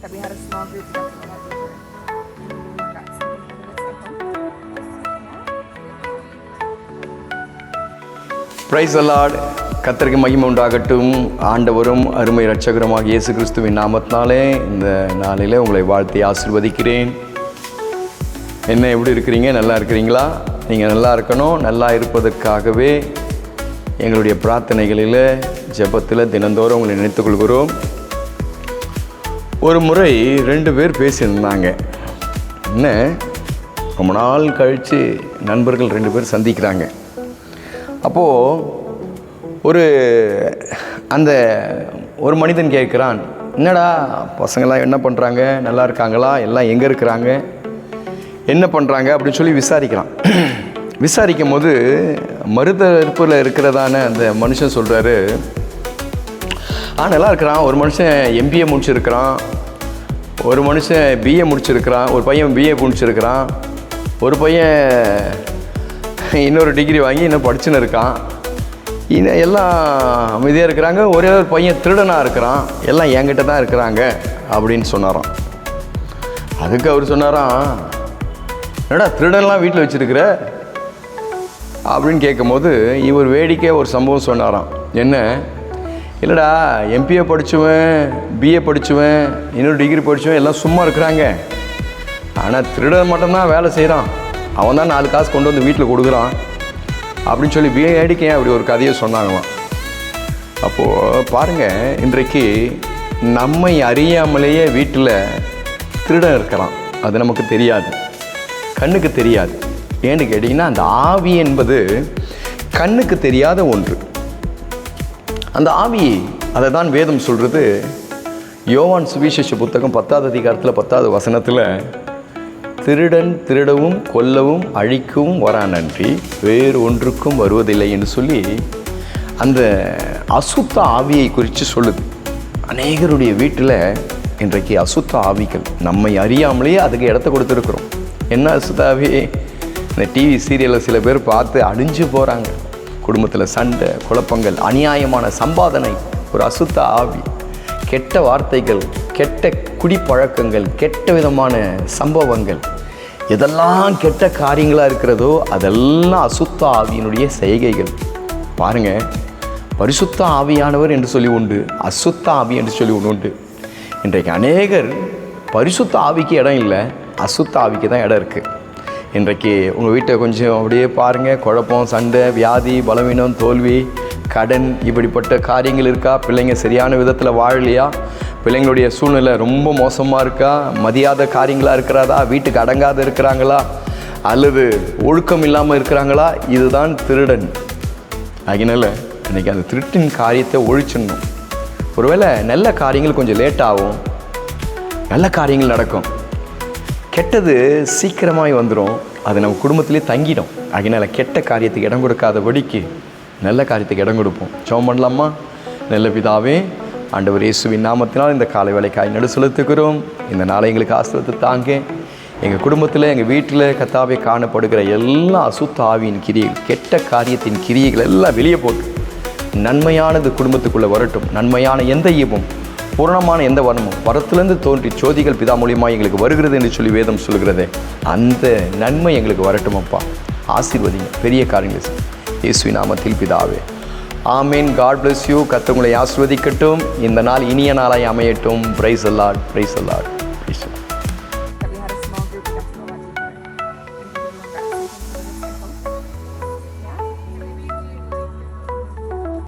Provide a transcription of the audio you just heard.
that we had a small group get together and praise allot கத்தருக்கு மகிமை உண்டாகட்டும். ஆண்டவரும் அருமை இரட்சகருமாக இயேசு கிறிஸ்துவின் நாமத்தினாலே இந்த நாளில் உங்களை வாழ்த்தி ஆசிர்வதிக்கிறேன். என்ன எப்படி இருக்கிறீங்க? நல்லா இருக்கிறீங்களா? நீங்கள் நல்லா இருக்கணும். நல்லா இருப்பதற்காகவே எங்களுடைய பிரார்த்தனைகளில் ஜெபத்தில் தினந்தோறும் உங்களை நினைத்துக்கொள்கிறோம் ஒரு முறை ரெண்டு பேர் பேசியிருந்தாங்க. என்ன? ரொம்ப நாள் கழித்து நண்பர்கள் ரெண்டு பேர் சந்திக்கிறாங்க. அப்போது ஒரு அந்த ஒரு மனிதன் கேட்குறான் என்னடா பசங்களாம் என்ன பண்ணுறாங்க நல்லா இருக்காங்களா? எல்லாம் எங்கே இருக்கிறாங்க? என்ன பண்ணுறாங்க அப்படின்னு சொல்லி விசாரிக்கிறான். விசாரிக்கும் போது மருதற்பில் இருக்கிறதான அந்த மனுஷன் சொல்கிறாரு ஆ நல்லா இருக்கிறான் ஒரு மனுஷன் எம்பிஏ முடிச்சிருக்கிறான். ஒரு மனுஷன் பிஏ முடிச்சிருக்கிறான். ஒரு பையன் பிஏ முடிச்சிருக்கிறான். ஒரு பையன் இன்னொரு டிகிரி வாங்கி இன்னும் படிச்சுன்னு இருக்கான். இன்னும் எல்லாம் அமைதியாக இருக்கிறாங்க. ஒரே ஒரு பையன் திருடனாக இருக்கிறான். எல்லாம் என்கிட்ட தான் இருக்கிறாங்க அப்படின்னு சொன்னாராம். அதுக்கு அவர் சொன்னாராம் என்னடா திருடன்லாம் வீட்டில் வச்சுருக்கிற? அப்படின்னு கேட்கும்போது இவர் வேடிக்கை ஒரு சம்பவம் சொன்னாராம். என்ன? இல்லைடா எம்பிஏ படித்தவன் பிஏ படித்தவன் இன்னொரு டிகிரி படித்தவன் எல்லாம் சும்மா இருக்கிறாங்க. ஆனால் திருடன் மட்டும்தான் வேலை செய்கிறான் அவன் தான் நாலு காசு கொண்டு வந்து வீட்டில் கொடுக்குறான். அப்படின்னு சொல்லி வேடிக்கையாக அப்படி ஒரு கதையை சொன்னாங்களாம்? அப்போது பாருங்கள் இன்றைக்கு நம்மை அறியாமலேயே வீட்டில் திருடன் இருக்கிறான். அது நமக்கு தெரியாது. கண்ணுக்கு தெரியாது. ஏன்னு கேட்டிங்கன்னா அந்த ஆவி என்பது கண்ணுக்கு தெரியாத ஒன்று. அந்த ஆவி அதை தான் வேதம் சொல்கிறது யோவான் சுவிசேஷ புத்தகம் பத்தாவது அதிகாரத்தில் பத்தாவது வசனத்தில் திருடன் திருடவும் கொல்லவும் அழிக்கவும் வரானன்றி வேறு ஒன்றுக்கும் வருவதில்லை என்று சொல்லி அந்த அசுத்த ஆவியை குறித்து சொல்லுது. அநேகருடைய வீட்டில் இன்றைக்கு அசுத்த ஆவிகள் நம்மை அறியாமலேயே அதுக்கு இடத்த கொடுத்துருக்குறோம். என்ன அசுத்த ஆவி? இந்த டிவி சீரியலில் சில பேர் பார்த்து அழிஞ்சு போகிறாங்க குடும்பத்தில் சண்டை குழப்பங்கள் அநியாயமான சம்பாதனை ஒரு அசுத்த ஆவி கெட்ட வார்த்தைகள் கெட்ட குடிப்பழக்கங்கள் கெட்ட விதமான சம்பவங்கள். எதெல்லாம் கெட்ட காரியங்களாக இருக்கிறதோ அதெல்லாம் அசுத்த ஆவியினுடைய செய்கைகள். பாருங்கள் பரிசுத்த ஆவியானவர் என்று சொல்லி உண்டு அசுத்த ஆவி என்று சொல்லி ஒன்று உண்டு. இன்றைக்கு அநேகர் பரிசுத்த ஆவிக்கு இடம் இல்லை அசுத்த ஆவிக்கு தான் இடம் இருக்குது இன்றைக்கு உங்கள் வீட்டை கொஞ்சம் அப்படியே பாருங்கள் குழப்பம் சண்டை வியாதி பலவீனம் தோல்வி கடன் இப்படிப்பட்ட காரியங்கள் இருக்கா? பிள்ளைங்க சரியான விதத்தில் வாழலையா? பிள்ளைங்களுடைய சூழ்நிலை ரொம்ப மோசமாக இருக்கா? மதியாத காரியங்களாக இருக்கிறதா வீட்டுக்கு அடங்காத இருக்கிறாங்களா? அல்லது ஒழுக்கம் இல்லாமல் இருக்கிறாங்களா? இதுதான் திருடன். அதனால இன்றைக்கி அந்த திருட்டின் காரியத்தை ஒழிச்சிடணும். ஒருவேளை நல்ல காரியங்கள் கொஞ்சம் லேட் ஆகும். நல்ல காரியங்கள் நடக்கும். கெட்டது சீக்கிரமாய் வந்துடும் அது நம்ம குடும்பத்திலே தங்கிடும். அதனால் கெட்ட காரியத்துக்கு இடம் கொடுக்காதபடிக்கு நல்ல காரியத்துக்கு இடம் கொடுப்போம். ஜோம் பண்ணலாமா? நல்ல பிதாவே ஆண்டவர் இயேசுவின் நாமத்தினால் இந்த காலை வேலைக்காய் நடு செலுத்துக்கிறோம் இந்த நாளை எங்களுக்கு ஆசிரியத்தை தாங்க. எங்கள் குடும்பத்தில் எங்கள் வீட்டில் கத்தாவே காணப்படுகிற எல்லா அசுத்த ஆவியின் கிரியைகள் கெட்ட காரியத்தின் கிரியைகள் எல்லாம் வெளியே போட்டு நன்மையானது குடும்பத்துக்குள்ளே வரட்டும். நன்மையான எந்த ஈபம் பூரணமான எந்த வனமும் வரத்திலிருந்து தோன்றி சோதிகள் பிதா மூலியமாக எங்களுக்கு வருகிறது என்று சொல்லி வேதம் சொல்கிறது அந்த நன்மை எங்களுக்கு வரட்டும் அப்பா ஆசீர்வதிங்க. பெரிய காரியங்கள் இயேசு நாமத்தில் பிதாவே. ஆமீன். காட் பிளஸ் யூ கத்தவங்களை ஆசிர்வதிக்கட்டும். இந்த நாள் இனிய நாளாய் அமையட்டும். Price allot price allot